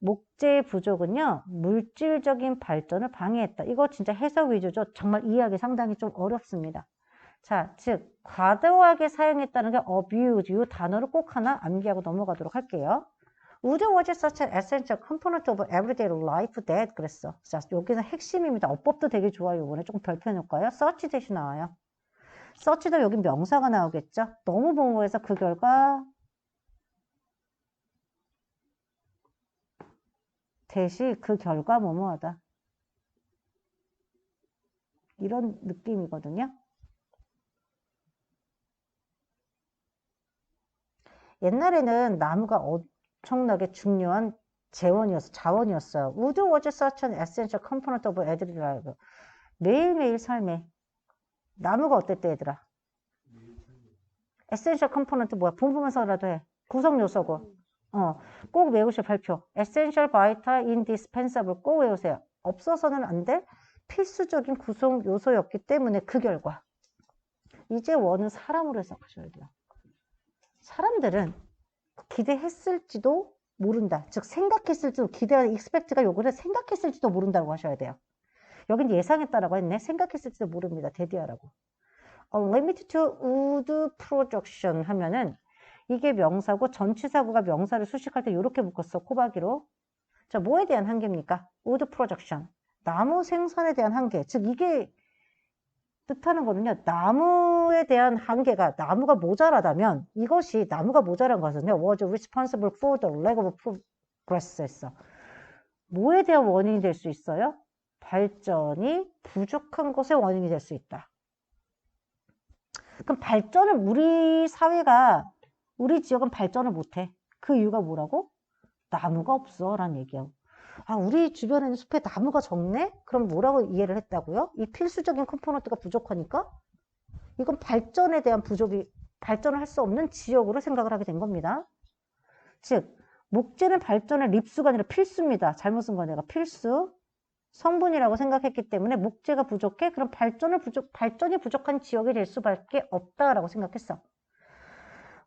목재의 부족은요, 물질적인 발전을 방해했다. 이거 진짜 해석 위주죠. 정말 이해하기 상당히 좀 어렵습니다. 자, 즉, 과도하게 사용했다는 게 abuse, 이 단어를 꼭 하나 암기하고 넘어가도록 할게요. Wood was such an essential component of everyday life that 그랬어. 자, 여기서 핵심입니다. 어법도 되게 좋아요. 이번에 조금 별표해놓을까요? such 대신 나와요. such도 여기 명사가 나오겠죠? 너무 보호해서 그 결과 대시 그 결과 뭐뭐하다. 이런 느낌이거든요. 옛날에는 나무가 엄청나게 중요한 재원이었어, 자원이었어요. Wood was such an essential component of everyday life. 매일매일 삶에 나무가 어땠대 얘들아? essential component 뭐야? 본보면서라도 해. 구성 요소고. 어, 꼭 외우실 발표. essential, vital, indispensable 꼭 외우세요. 없어서는 안 돼. 필수적인 구성 요소였기 때문에 그 결과. 이제 원은 사람으로 해석하셔야 돼요. 사람들은 기대했을지도 모른다. 즉 생각했을지도 기대한 expect가 요거를 생각했을지도 모른다고 하셔야 돼요. 여긴 예상했다라고 했네. 생각했을지도 모릅니다. 대디하라고. 어, limited to wood projection 하면은 이게 명사고 전치사구가 명사를 수식할 때 이렇게 묶었어. 코박이로. 자, 뭐에 대한 한계입니까? wood projection. 나무 생산에 대한 한계. 즉 이게 뜻하는 거는요. 나무에 대한 한계가 나무가 모자라다면 이것이 나무가 모자란 것은요. was responsible for the lack of progress 했어. 뭐에 대한 원인이 될 수 있어요? 발전이 부족한 것의 원인이 될 수 있다. 그럼 발전을 우리 사회가 우리 지역은 발전을 못해. 그 이유가 뭐라고? 나무가 없어 라는 얘기야. 아, 우리 주변에는 숲에 나무가 적네? 그럼 뭐라고 이해를 했다고요? 이 필수적인 컴포넌트가 부족하니까? 이건 발전에 대한 부족이, 발전을 할 수 없는 지역으로 생각을 하게 된 겁니다. 즉, 목재는 발전의 립수가 아니라 필수입니다. 잘못 쓴 거야, 내가. 필수. 성분이라고 생각했기 때문에 목재가 부족해? 그럼 발전을 부족, 발전이 부족한 지역이 될 수밖에 없다라고 생각했어.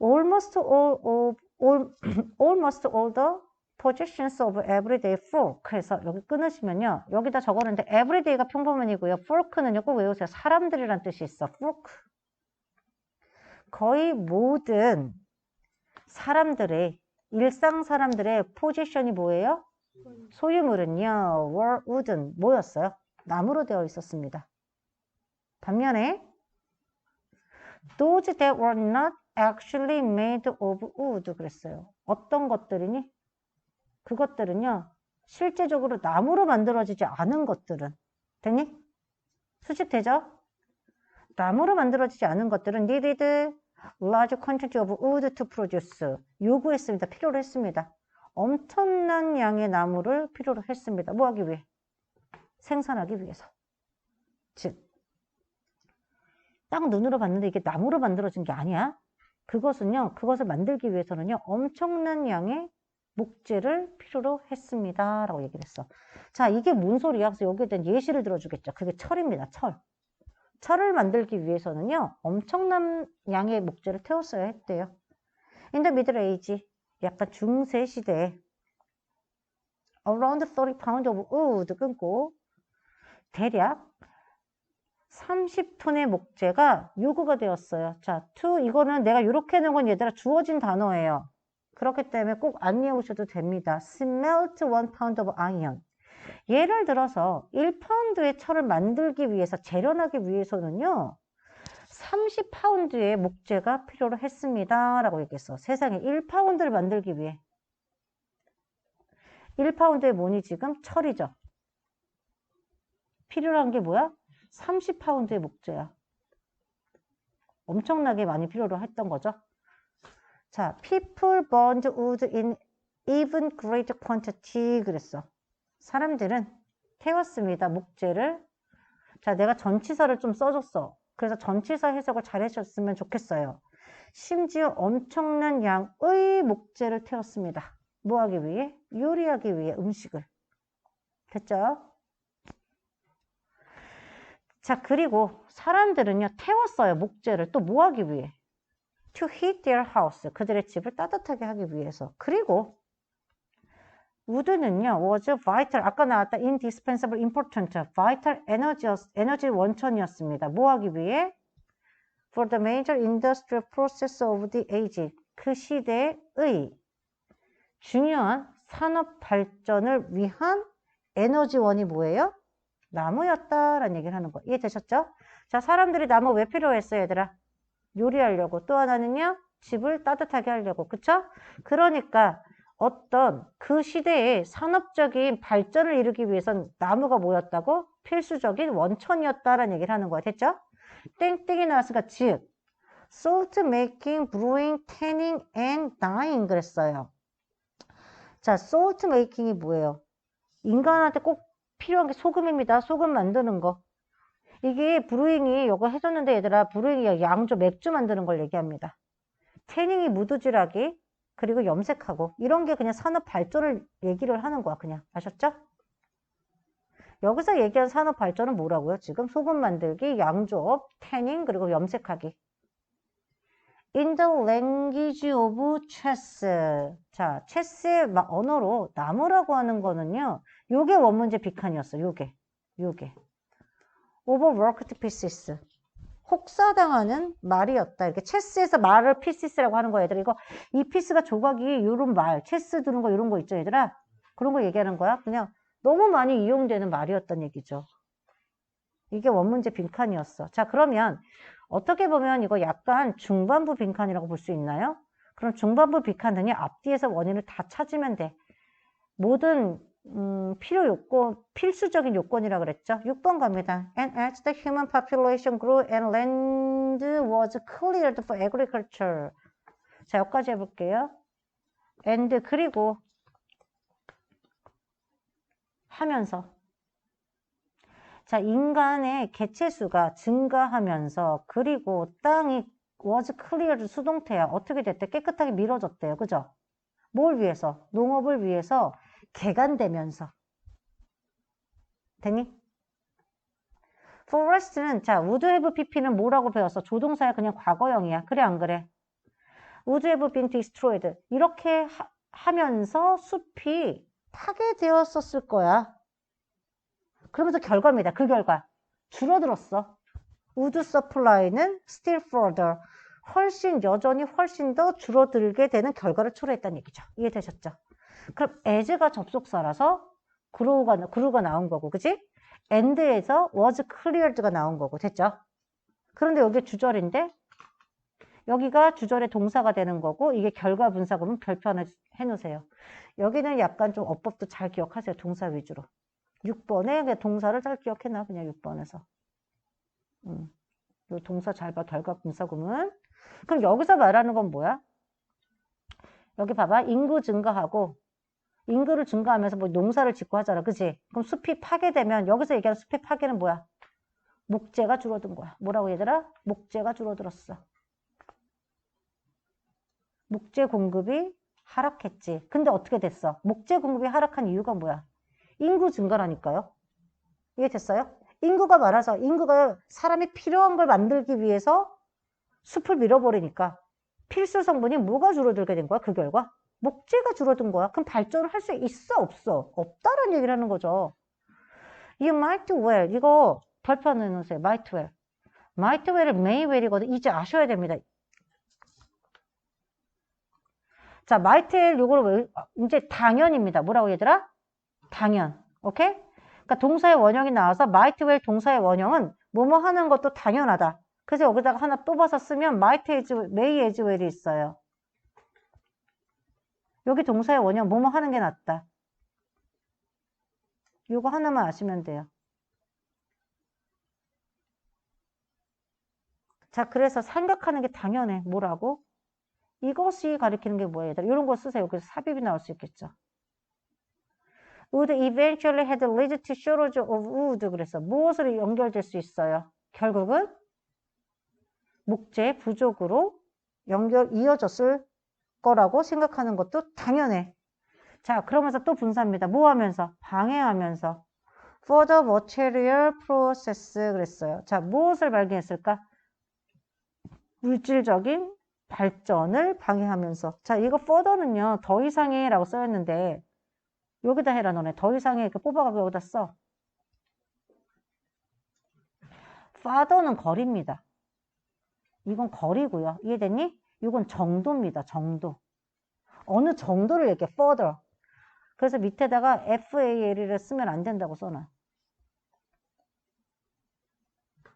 Almost all, all, all almost all the possessions of everyday folk. 그래서 여기 끊으시면요. 여기다 적었는데 everyday가 평범한이고요. folk는요. 꼭 외우세요. 사람들이란 뜻이 있어. folk. 거의 모든 사람들의 일상 사람들의 포지션이 뭐예요? 소유물은요. were wooden 뭐였어요? 나무로 되어 있었습니다. 반면에 those that were not actually made of wood 그랬어요. 어떤 것들이니? 그것들은요. 실제적으로 나무로 만들어지지 않은 것들은 되니? 수식되죠? 나무로 만들어지지 않은 것들은 needed large quantity of wood to produce 요구했습니다. 필요로 했습니다. 엄청난 양의 나무를 필요로 했습니다. 뭐 하기 위해? 생산하기 위해서. 즉, 딱 눈으로 봤는데 이게 나무로 만들어진 게 아니야. 그것은요, 그것을 만들기 위해서는요, 엄청난 양의 목재를 필요로 했습니다. 라고 얘기를 했어. 자, 이게 뭔 소리야? 그래서 여기에 대한 예시를 들어주겠죠. 그게 철입니다. 철. 철을 만들기 위해서는요, 엄청난 양의 목재를 태웠어야 했대요. The Middle Age, 약간 중세 시대에 around 30 pound of wood 끊고 대략 30톤의 목재가 요구가 되었어요. 자, to 이거는 내가 이렇게 해놓은 건 얘들아 주어진 단어예요. 그렇기 때문에 꼭 안 외우셔도 됩니다. smelt one pound of iron. 예를 들어서 1파운드의 철을 만들기 위해서 재련하기 위해서는요. 30파운드의 목재가 필요로 했습니다. 라고 얘기했어. 세상에 1파운드를 만들기 위해 1파운드의 뭐니 지금? 철이죠. 필요한 게 뭐야? 30파운드의 목재야. 엄청나게 많이 필요로 했던 거죠. 자, people burned wood in even greater quantity 그랬어. 사람들은 태웠습니다. 목재를. 자, 내가 전치사를 좀 써줬어. 그래서 전치사 해석을 잘 해주셨으면 좋겠어요. 심지어 엄청난 양의 목재를 태웠습니다. 뭐 하기 위해? 요리하기 위해 음식을. 됐죠? 자, 그리고 사람들은요, 태웠어요. 목재를. 또 뭐 하기 위해? To heat their house. 그들의 집을 따뜻하게 하기 위해서. 그리고 would는요, was vital. 아까 나왔다 indispensable, important, vital energy, 에너지 원천이었습니다. 뭐 하기 위해? For the major industrial process of the age. 그 시대의 중요한 산업 발전을 위한 에너지원이 뭐예요? 나무였다라는 얘기를 하는 거. 이해되셨죠? 자, 사람들이 나무 왜 필요했어요, 얘들아? 요리하려고. 또 하나는요, 집을 따뜻하게 하려고. 그쵸? 그러니까 어떤 그 시대의 산업적인 발전을 이루기 위해선 나무가 뭐였다고? 필수적인 원천이었다라는 얘기를 하는 거야. 됐죠? 땡땡이 나왔으니까 즉, salt making, brewing, tanning, and dyeing 그랬어요. 자, salt making이 뭐예요? 인간한테 꼭 필요한 게 소금입니다. 소금 만드는 거. 이게 브루잉이 이거 해줬는데 얘들아 브루잉이 양조 맥주 만드는 걸 얘기합니다. 태닝이 무드질하기 그리고 염색하고 이런 게 그냥 산업 발전을 얘기를 하는 거야 그냥 아셨죠? 여기서 얘기한 산업 발전은 뭐라고요? 지금 소금 만들기, 양조업, 태닝 그리고 염색하기. In the language of chess. 자, 체스의 언어로 나무라고 하는 거는요. 요게 원문제 비칸이었어. 요게. 요게. overworked pieces. 혹사당하는 말이었다. 이렇게 체스에서 말을 피시스라고 하는 거야, 얘들아. 이거 이 피스가 조각이 이런 말, 체스 두는 거 이런 거 있죠, 얘들아. 그런 거 얘기하는 거야. 그냥 너무 많이 이용되는 말이었던 얘기죠. 이게 원문제 빈칸이었어. 자, 그러면 어떻게 보면 이거 약간 중반부 빈칸이라고 볼 수 있나요? 그럼 중반부 빈칸은 앞뒤에서 원인을 다 찾으면 돼. 모든 음, 필요 요건, 필수적인 요건이라 그랬죠. 6번 갑니다. And as the human population grew and land was cleared for agriculture. 자, 여기까지 해볼게요. and 그리고 하면서 자, 인간의 개체수가 증가하면서 그리고 땅이 was cleared 수동태야. 어떻게 됐대? 깨끗하게 밀어졌대요. 그죠? 뭘 위해서? 농업을 위해서 개간되면서. 되니? forest는 자, would have pp는 뭐라고 배웠어? 조동사야 그냥 과거형이야. 그래 안 그래? would have been destroyed. 이렇게 하, 면서 숲이 파괴되었었을 거야. 그러면서 결과입니다. 그 결과. 줄어들었어. wood supply는 still further. 훨씬 여전히 훨씬 더 줄어들게 되는 결과를 초래했다는 얘기죠. 이해되셨죠? 그럼 as가 접속사라서 grow가, grow가 나온 거고, 그지? and에서 was cleared가 나온 거고, 됐죠? 그런데 여기 주절인데, 여기가 주절의 동사가 되는 거고, 이게 결과 분사 그러면 별표 하나 해놓으세요. 여기는 약간 좀 어법도 잘 기억하세요. 동사 위주로. 6번에 동사를 잘 기억해놔. 그냥 6번에서. 음. 요 동사 잘 봐. 결과 분사 구문. 그럼 여기서 말하는 건 뭐야? 여기 봐봐. 인구 증가하고 인구를 증가하면서 뭐 농사를 짓고 하잖아. 그지? 그럼 숲이 파괴되면 여기서 얘기하는 숲의 파괴는 뭐야? 목재가 줄어든 거야. 뭐라고 얘들아? 목재가 줄어들었어. 목재 공급이 하락했지. 근데 어떻게 됐어? 목재 공급이 하락한 이유가 뭐야? 인구 증가라니까요. 이해됐어요? 인구가 많아서 인구가 사람이 필요한 걸 만들기 위해서 숲을 밀어버리니까 필수 성분이 뭐가 줄어들게 된 거야? 그 결과? 목재가 줄어든 거야. 그럼 발전을 할 수 있어? 없어? 없다라는 얘기를 하는 거죠. You might well. 이거 별표 넣어놓으세요. might well. might well을 may well이거든. 이제 아셔야 됩니다. 자, might well 요거를 이제 당연입니다. 뭐라고 얘들아? 당연. 오케이? 그러니까 동사의 원형이 나와서 might well 동사의 원형은 뭐뭐 하는 것도 당연하다. 그래서 여기다가 하나 뽑아서 쓰면 might as, may as well이 있어요. 여기 동사의 원형 뭐뭐 하는 게 낫다. 이거 하나만 아시면 돼요. 자, 그래서 생각하는 게 당연해. 뭐라고? 이것이 가리키는 게 뭐예요? 이런 거 쓰세요. 그래서 삽입이 나올 수 있겠죠. Would eventually had led to shortage of wood 그래서 무엇으로 연결될 수 있어요? 결국은 목재 부족으로 연결 이어졌을 거라고 생각하는 것도 당연해. 자, 그러면서 또 분사입니다. 뭐 하면서? 방해하면서. further material process 그랬어요. 자, 무엇을 발견했을까? 물질적인 발전을 방해하면서. 자, 이거 further는요, 더 이상의 라고 써였는데, 여기다 해라 너네. 더 이상의 이렇게 뽑아가고 여기다 써. father는 거리입니다. 이건 거리고요. 이해됐니? 이건 정도입니다. 정도. 어느 정도를 이렇게 further. 그래서 밑에다가 FAL을 쓰면 안 된다고 써놔.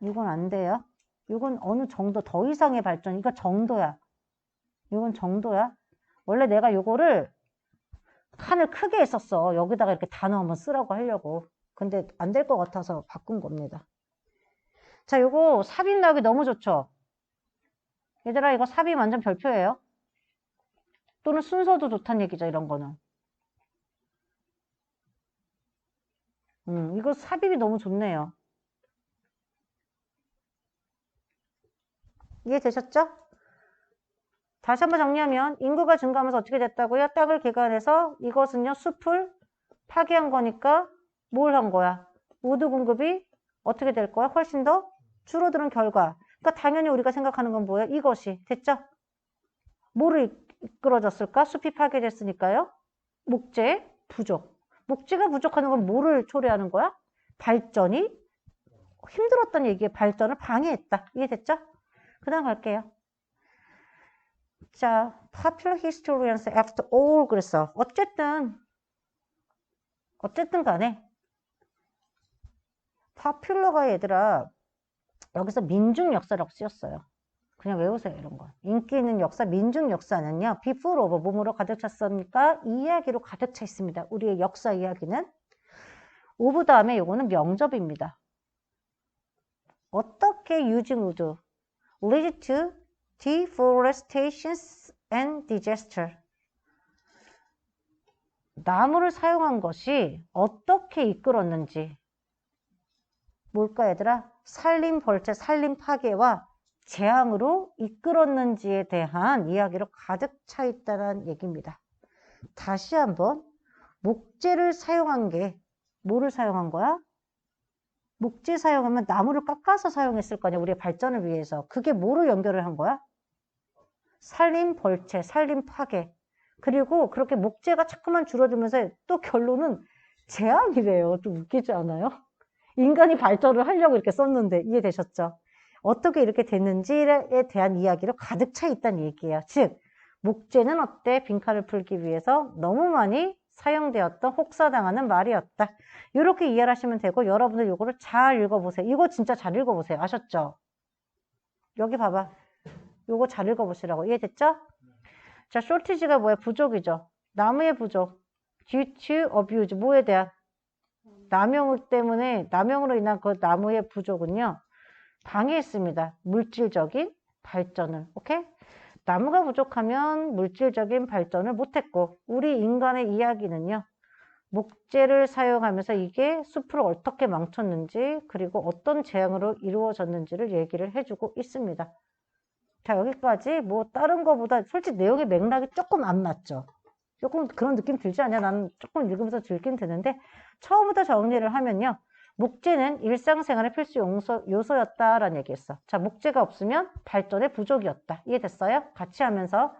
이건 안 돼요. 이건 어느 정도 더 이상의 발전. 이거 정도야. 이건 정도야. 원래 내가 요거를 칸을 크게 했었어. 여기다가 이렇게 단어 한번 쓰라고 하려고. 근데 안 될 것 같아서 바꾼 겁니다. 자, 요거 삽입 나오기 너무 좋죠? 얘들아, 이거 삽입 완전 별표예요. 또는 순서도 좋다는 얘기죠, 이런 거는. 음, 이거 삽입이 너무 좋네요. 이해되셨죠? 다시 한번 정리하면 인구가 증가하면서 어떻게 됐다고요? 땅을 개간해서 이것은요 숲을 파괴한 거니까 뭘 한 거야? 우드 공급이 어떻게 될 거야? 훨씬 더 줄어드는 결과. 그러니까 당연히 우리가 생각하는 건 뭐예요? 이것이 됐죠? 뭐를 이끌어졌을까? 숲이 파괴됐으니까요. 목재 부족. 목재가 부족하는 건 뭐를 초래하는 거야? 발전이 힘들었던 얘기에 발전을 방해했다. 이해됐죠? 그 다음 갈게요. 자, popular historians after all 그랬어. 어쨌든 어쨌든 간에 popular가 얘들아 여기서 민중 역사라고 쓰였어요. 그냥 외우세요 이런 거. 인기 있는 역사, 민중 역사는요. before of 몸으로 가득 찼습니까? 이야기로 가득 차 있습니다. 우리의 역사 이야기는 오브 다음에 요거는 명접입니다. 어떻게 using would lead to deforestation and disaster. 나무를 사용한 것이 어떻게 이끌었는지 뭘까 얘들아? 산림 벌채, 산림 파괴와 재앙으로 이끌었는지에 대한 이야기로 가득 차 있다는 얘기입니다. 다시 한번 목재를 사용한 게 뭐를 사용한 거야? 목재 사용하면 나무를 깎아서 사용했을 거 아니야 우리의 발전을 위해서 그게 뭐로 연결을 한 거야? 산림 벌채, 산림 파괴 그리고 그렇게 목재가 자꾸만 줄어들면서 또 결론은 재앙이래요 좀 웃기지 않아요? 인간이 발전을 하려고 이렇게 썼는데 이해되셨죠? 어떻게 이렇게 됐는지에 대한 이야기로 가득 차 있다는 얘기예요 즉 목재는 어때? 빈칸을 풀기 위해서 너무 많이 사용되었던 혹사당하는 말이었다. 이렇게 이해를 하시면 되고 여러분들 이거를 잘 읽어보세요. 이거 진짜 잘 읽어보세요. 아셨죠? 여기 봐봐. 이거 잘 읽어보시라고. 이해됐죠? 자, shortage가 뭐야? 부족이죠. 나무의 부족. due to abuse. 뭐에 대한? 남용 때문에, 남용으로 인한 그 나무의 부족은요. 방해했습니다. 물질적인 발전을. 오케이? 나무가 부족하면 물질적인 발전을 못했고 우리 인간의 이야기는요. 목재를 사용하면서 이게 숲을 어떻게 망쳤는지 그리고 어떤 재앙으로 이루어졌는지를 얘기를 해주고 있습니다. 자 여기까지 뭐 다른 거보다 솔직히 내용의 맥락이 조금 안 맞죠. 조금 그런 느낌 들지 않냐? 나는 조금 읽으면서 들긴 드는데 처음부터 정리를 하면요. 목재는 일상생활의 필수 요소, 요소 였다라는 얘기했어. 자, 목재가 없으면 발전의 부족이었다. 이해됐어요? 같이 하면서.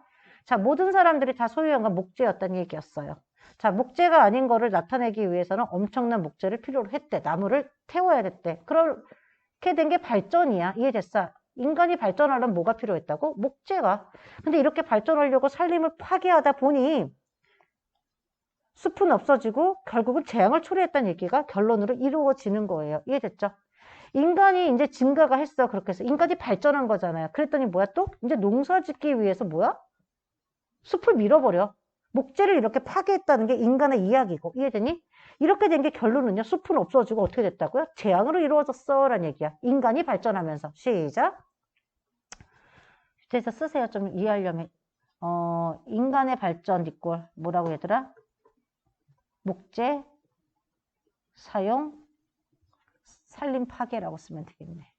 자, 모든 사람들이 다 소유한 건 목재였다는 얘기였어요. 자, 목재가 아닌 거를 나타내기 위해서는 엄청난 목재를 필요로 했대. 나무를 태워야 됐대. 그렇게 된 게 발전이야. 이해됐어? 인간이 발전하려면 뭐가 필요했다고? 목재가. 근데 이렇게 발전하려고 살림을 파괴하다 보니 숲은 없어지고 결국은 재앙을 초래했다는 얘기가 결론으로 이루어지는 거예요. 이해됐죠? 인간이 이제 증가가 했어. 그렇게 해서 인간이 발전한 거잖아요. 그랬더니 뭐야 또? 이제 농사 짓기 위해서 뭐야? 숲을 밀어버려. 목재를 이렇게 파괴했다는 게 인간의 이야기고 이해되니? 이렇게 된 게 결론은요. 숲은 없어지고 어떻게 됐다고요? 재앙으로 이루어졌어 라는 얘기야. 인간이 발전하면서. 시작. 밑에서 쓰세요. 좀 이해하려면. 어, 인간의 발전 리꼴 뭐라고 얘들아? 목재 사용 산림 파괴라고 쓰면 되겠네.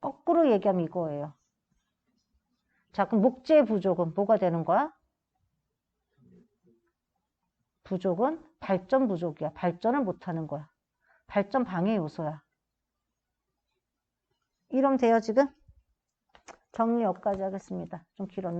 거꾸로 얘기하면 이거예요. 자, 그럼 목재 부족은 뭐가 되는 거야? 부족은 발전 부족이야. 발전을 못하는 거야. 발전 방해 요소야. 이러면 돼요, 지금? 정리 여기까지 하겠습니다. 좀 길었네.